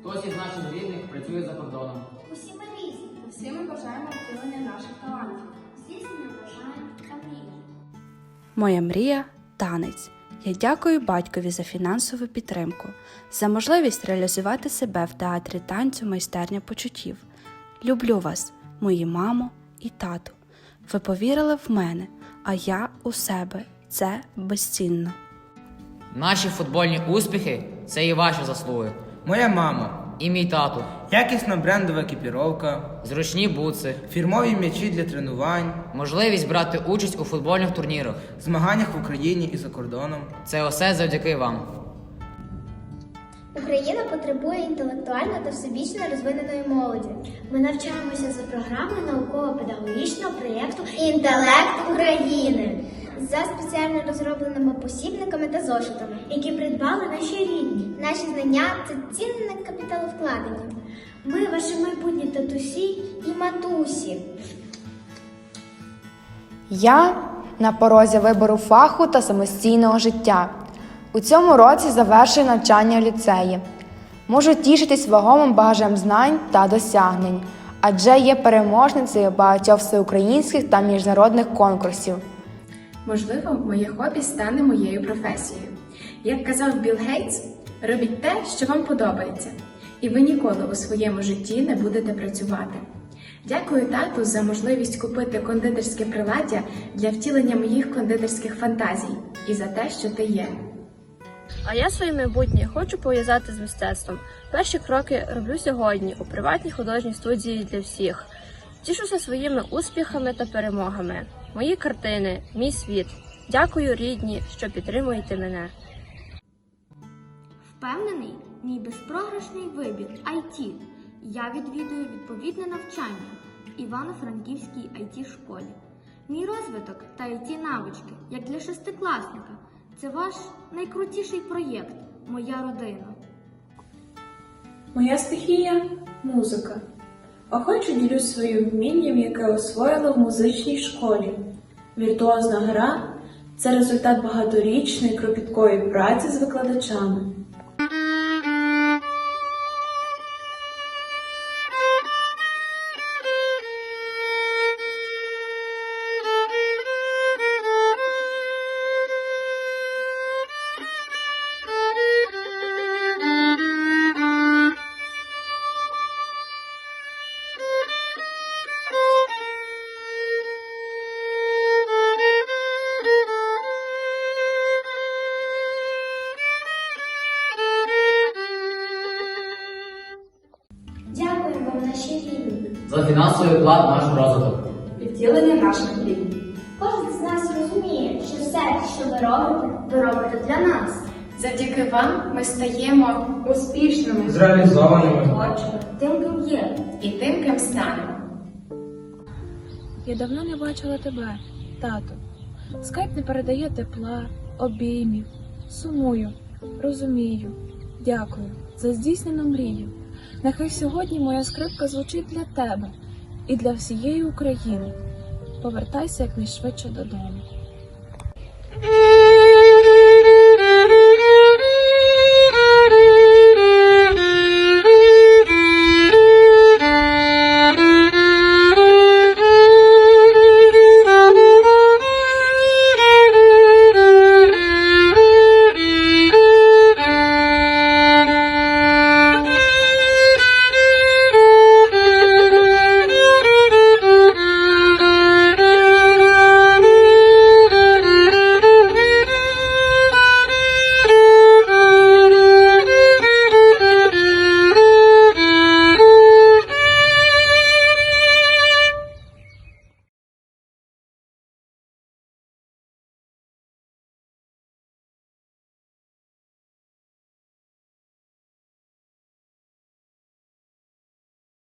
Хтось із наших рідних працює за кордоном. Усі ми різні. Всі ми бажаємо втілення наших талантів. Бажань та мрій. Моя мрія танець. Я дякую батькові за фінансову підтримку, за можливість реалізувати себе в театрі танцю майстерня почуттів. Люблю вас, мої мамо і тату. Ви повірили в мене, а я у себе. Це безцінно. Наші футбольні успіхи це і ваші заслуги. Моя мама, І мій тату. якісна брендова екіпіровка, Зручні буци, фірмові м'ячі для тренувань, можливість брати участь у футбольних турнірах. змаганнях в Україні і за кордоном. Це все завдяки вам. Україна потребує інтелектуально та всебічно розвиненої молоді. Ми навчаємося за програмою науково-педагогічного проєкту Інтелект України за спеціально розробленими посібниками та зошитами, які придбали наші рідні. Наші знання це цінне капіталовкладення. Ми ваші майбутні татусі і матусі. Я на порозі вибору фаху та самостійного життя. У цьому році завершую навчання в ліцеї. Можу тішитись вагомим багажем знань та досягнень, адже є переможницею багатьох всеукраїнських та міжнародних конкурсів. Можливо, моє хобі стане моєю професією. Як казав Білл Гейтс, робіть те, що вам подобається, і ви ніколи у своєму житті не будете працювати. Дякую тату за можливість купити кондитерське приладдя для втілення моїх кондитерських фантазій і за те, що ти є. А я своє майбутнє хочу пов'язати з мистецтвом. Перші кроки роблю сьогодні у приватній художній студії для всіх. Тішуся своїми успіхами та перемогами. Мої картини, мій світ. Дякую, рідні, що підтримуєте мене. Впевнений, мій безпрограшний вибір IT. Я відвідую відповідне навчання в Івано-Франківській it школі. Мій розвиток та it навички, як для шестикласника, це ваш найкрутіший проєкт Моя родина. Моя стихія музика. Охоче ділюсь своїм вмінням, яке освоїла в музичній школі. Віртуозна гра це результат багаторічної кропіткої праці з викладачами. За фінансовий вклад в наш розвиток. І втілення наших мрій. Кожен з нас розуміє, що все, що ви робите, ви робите для нас. Завдяки вам ми стаємо успішними, Зреалізованими. творчими Тим, ким є. і тим, ким станемо. Я давно не бачила тебе, тато. Скайп не передає тепла, обіймів. Сумую, розумію. Дякую за здійснену мрію. Нехай сьогодні моя скрипка звучить для тебе і для всієї України. Повертайся якнайшвидше додому.